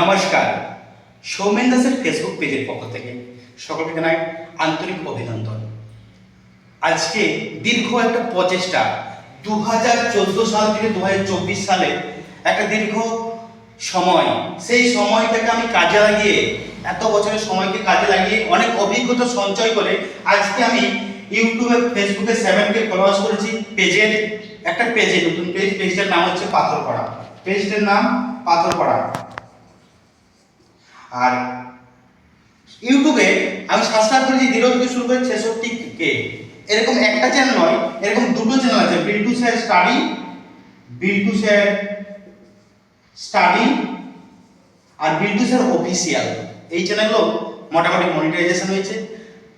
নমস্কার। সৌমেন দাসের ফেসবুক পেজের পক্ষ থেকে সকলকে জানাই আন্তরিক অভিনন্দন। আজকে দীর্ঘ একটা প্রচেষ্টা। দু হাজার চোদ্দ সাল থেকে দু হাজার চব্বিশ সালে একটা দীর্ঘ সময়। সেই সময়টাকে আমি কাজে লাগিয়ে, এত বছরের সময়কে কাজে লাগিয়ে অনেক অভিজ্ঞতা সঞ্চয় করে আজকে আমি ইউটিউবে ফেসবুকে সেভেনকে ফলোয়ার্স করেছি। পেজের একটা পেজে নতুন পেজ পেজটার নাম হচ্ছে পাথরপাড়া। পেজটার নাম পাথরপাড়া আর ইউটিউবে আমি সাবস্ক্রাইব করেছি জিরো থেকে শুরু করে ছেষট্টি কে। এরকম একটা চ্যানেল নয়, এরকম দুটো চ্যানেল আছে Biltu sir study Biltu sir study আর বিল্টু স্যার অফিসিয়াল এই চ্যানেলগুলো মোটামুটি মনিটাইজেশন হয়েছে।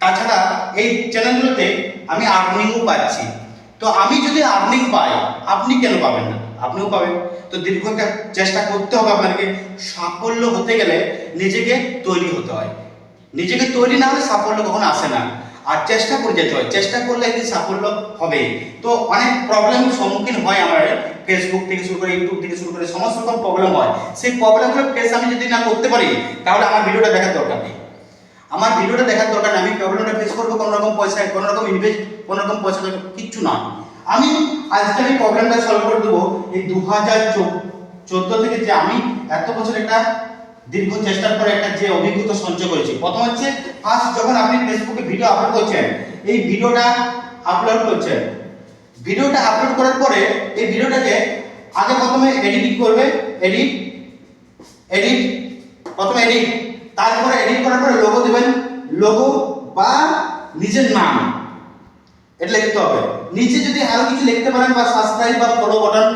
তাছাড়া এই চ্যানেলগুলোতে আমি আর্নিংও পাচ্ছি। তো আমি যদি আর্নিং পাই, আপনি কেন পাবেন না? আপনিও পাবেন। তো দীর্ঘ একটা চেষ্টা করতে হবে আপনাকে। সাফল্য হতে গেলে নিজেকে তৈরি হতে হয়। নিজেকে তৈরি না হলে সাফল্য কখনো আসে না। আর চেষ্টা করে যেতে হয়। চেষ্টা করলে একদিন সাফল্য হবে। তো অনেক প্রবলেম সম্মুখীন হয় আমার। ফেসবুক থেকে শুরু করে ইউটিউব থেকে শুরু করে সমস্ত রকম প্রবলেম হয়। সেই প্রবলেমগুলো ফেস আমি যদি না করতে পারি, তাহলে আমার ভিডিওটা দেখার দরকার নেই। আমার ভিডিওটা দেখার দরকার নেই। আমি প্রবলেমটা ফেস করব কোনো রকম পয়সা কোনো রকম ইনভেস্ট কোনো রকম পয়সা কিচ্ছু না। আমি আজকে আমি প্রবলেমটা সলভ করে দেবো। এই দু হাজার চোদ্দ থেকে যে আমি এত বছর একটা দীর্ঘ চেষ্টার পরে একটা যে অভিজ্ঞতা সঞ্চয় করেছি। প্রথম হচ্ছে ফার্স্ট যখন আপনি ফেসবুকে ভিডিও আপলোড করছেন, এই ভিডিওটা আপলোড করছেন। ভিডিওটা আপলোড করার পরে এই ভিডিওটাকে আগে প্রথমে এডিটিং করবে? এডিট এডিট প্রথমে এডিট তারপরে এডিট করার পরে লোগো দেবেন। লোগো বা নিজের নাম। এটা লিখতে হবে। নিচে যদি আরও কিছু লিখতে পারেন বা সাবস্ক্রাইব বা ফলো বাটন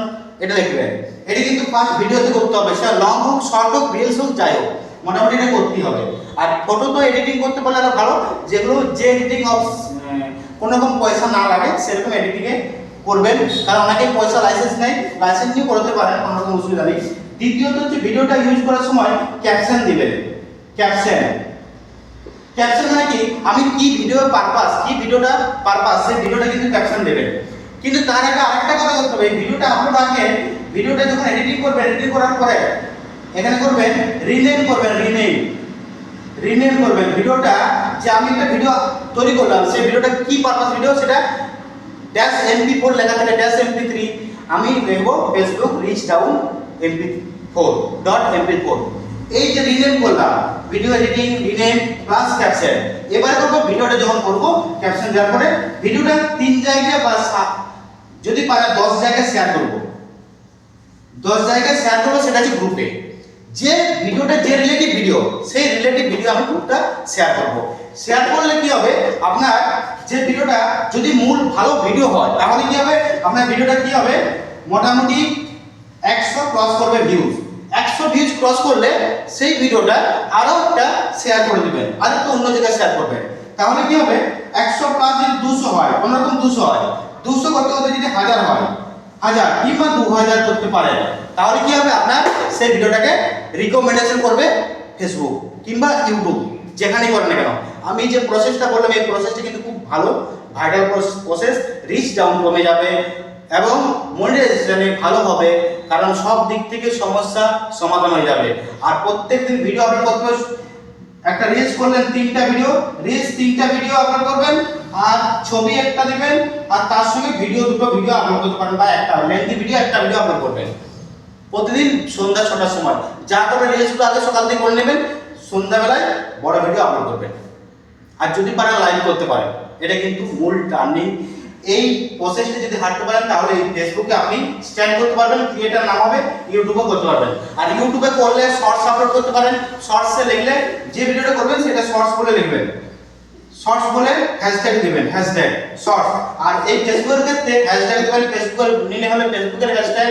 এটা লিখবেন। এটা কিন্তু ফার্স্ট ভিডিওতে করতে হবে। সেটা লং হোক শর্ট হোক রিলস হোক, যাই হোক, মোটামুটি এটা করতেই হবে। আর ফটো তো এডিটিং করতে পারলে আরও ভালো। যেগুলো যে এডিটিং অফ কোনো রকম পয়সা না লাগে, সেরকম এডিটিংয়ে করবেন। কারণ অনেকে পয়সা লাইসেন্স নেই লাইসেন্স নিয়ে করতে পারেন কোনো রকম অসুবিধা নেই। দ্বিতীয়ত হচ্ছে ভিডিওটা ইউজ করার সময় ক্যাপশন দিবেন। ক্যাপশন ক্যাপশন মানে কি? আমি কি ভিডিওর পারপাস কি ভিডিওটা পারপাস সেই ভিডিওটা কিন্তু ক্যাপশন দেবেন কিন্তু তার আগে আরেকটা কথা করতে হবে ভিডিওটা আপলোড আগে ভিডিওটা যখন এডিটিং করবেন এডিটিং করার পরে এখানে করবেন রিনেম করবেন রিনেম রিনেম করবেন ভিডিওটা যে আমি একটা ভিডিও তৈরি করলাম, সেই ভিডিওটা কি পারপাস ভিডিও সেটা ড্যাশ এমপি ফোর লেখা থাকে ড্যাশ এমপি থ্রি আমি লিখব Facebook reach down MP four dot MP four এই যে রিনেম করলাম video editing rename plus caption এবারে করব ভিডিওটা যখন করব ক্যাপশন দেওয়ার পরে ভিডিওটা তিন জায়গায় বা যদি পারে দশ জায়গায় শেয়ার করব। দশ জায়গায় শেয়ার করব, সেটা হচ্ছে গ্রুপে যে ভিডিওটা যে রিলেটিভ ভিডিও সেই রিলেটিভ ভিডিও আমি গ্রুপটা শেয়ার করব। শেয়ার করলে কি হবে? আপনার যে ভিডিওটা যদি মূল ভালো ভিডিও হয়, তাহলে কি হবে? আপনার ভিডিওটা কি হবে? মোটামুটি একশো ক্রস করবে ভিউজ একশো ভিউজ ক্রস করলে সেই ভিডিওটা আরও একটা শেয়ার করে দিবেন আর একটু অন্য জায়গায় শেয়ার করবেন। তাহলে কি হবে? একশো প্লাস যদি দুশো হয় কোনো রকম দুশো হয়, দুশো করতে করতে যদি হাজার হয়, হাজার কিংবা দু হাজার করতে পারেন, তাহলে কি হবে? আপনার সেই ভিডিওটাকে রিকমেন্ডেশন করবে ফেসবুক কিংবা ইউটিউব যেখানেই করেন না কেন। আমি যে প্রসেসটা বললাম এই প্রসেসটা কিন্তু খুব ভালো ভাইরাল প্রসেস রিচ ডাউন কমে যাবে এবং মনিটাইজেশনে ভালো হবে। কারণ সব দিক থেকে সমস্যা সমাধান হয়ে যাবে। আর প্রত্যেক দিন ভিডিও আপলোড করতে একটা রিলস করলেন, তিনটা ভিডিও রিলস তিনটা ভিডিও আপলোড করবেন, আর ছবি একটা দিবেন, আর তার সঙ্গে ভিডিও দুটো ভিডিও আপলোড করতে পারেন, বা একটা লেন্থি ভিডিও একটা ভিডিও আপলোড করবেন। প্রতিদিন সন্ধ্যা ছটার সময়। যা করে রিলসগুলো আগে সকাল থেকে করে নেবেন, সন্ধ্যাবেলায় বড় ভিডিও আপলোড করবেন। আর যদি পারেন লাইভ করতে পারেন। এটা কিন্তু মূল টার্নিং এই প্রসেসটা যদি হাঁটতে পারেন, তাহলে ফেসবুকে আপনি স্ট্যান্ড করতে পারবেন ক্রিয়েটার নাম হবে ইউটিউবে করতে পারবেন। আর ইউটিউবে করলে শর্টস আপলোড করতে পারেন। শর্টসে লিখলে যে ভিডিওটা করবেন, সেটা শর্টস বলে লিখবেন। শর্টস বলে হ্যাশট্যাগ দিবেন হ্যাশট্যাগ শর্টস আর এই ফেসবুকের ক্ষেত্রে হ্যাশট্যাগ দিবেন ফেসবুকের নিলে হলে ফেসবুকের হ্যাশট্যাগ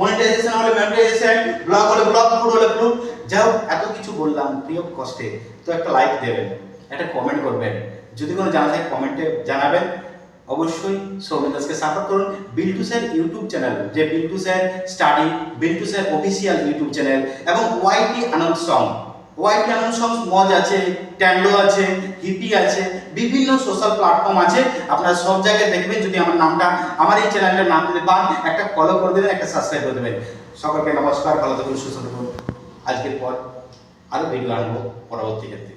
মনিটাইজেশন হলে মনিটাইজেশন ব্লগ হলে ব্লগ ফুড হলে ফুড যাই হোক, এত কিছু বললাম, প্রিয় কষ্টে। তো একটা লাইক দেবেন, একটা কমেন্ট করবেন। যদি কোনো জানা থাকে কমেন্টে জানাবেন। অবশ্যই সৌমিন দাসকে সাপোর্ট করুন। বিল্টু স্যার ইউটিউব চ্যানেল যে Biltu sir study Biltu sir official YouTube channel এবং ওয়াইটি আনন্দ সং ওয়াইটি আনন্দ সং মজ আছে ট্যান্ডো আছে হিপি আছে, বিভিন্ন সোশ্যাল প্ল্যাটফর্ম আছে। আপনারা সব জায়গায় দেখবেন যদি আমার নামটা, আমার এই চ্যানেলটার নাম দিতে পান, একটা ফলো করে দেবেন, একটা সাবস্ক্রাইব করে দেবেন। সকলকে নমস্কার, ভালো থাকুন, সুস্থ থাকুন। আজকের পর আরও ভিডিও আনব, পরবর্তী ক্ষেত্রে।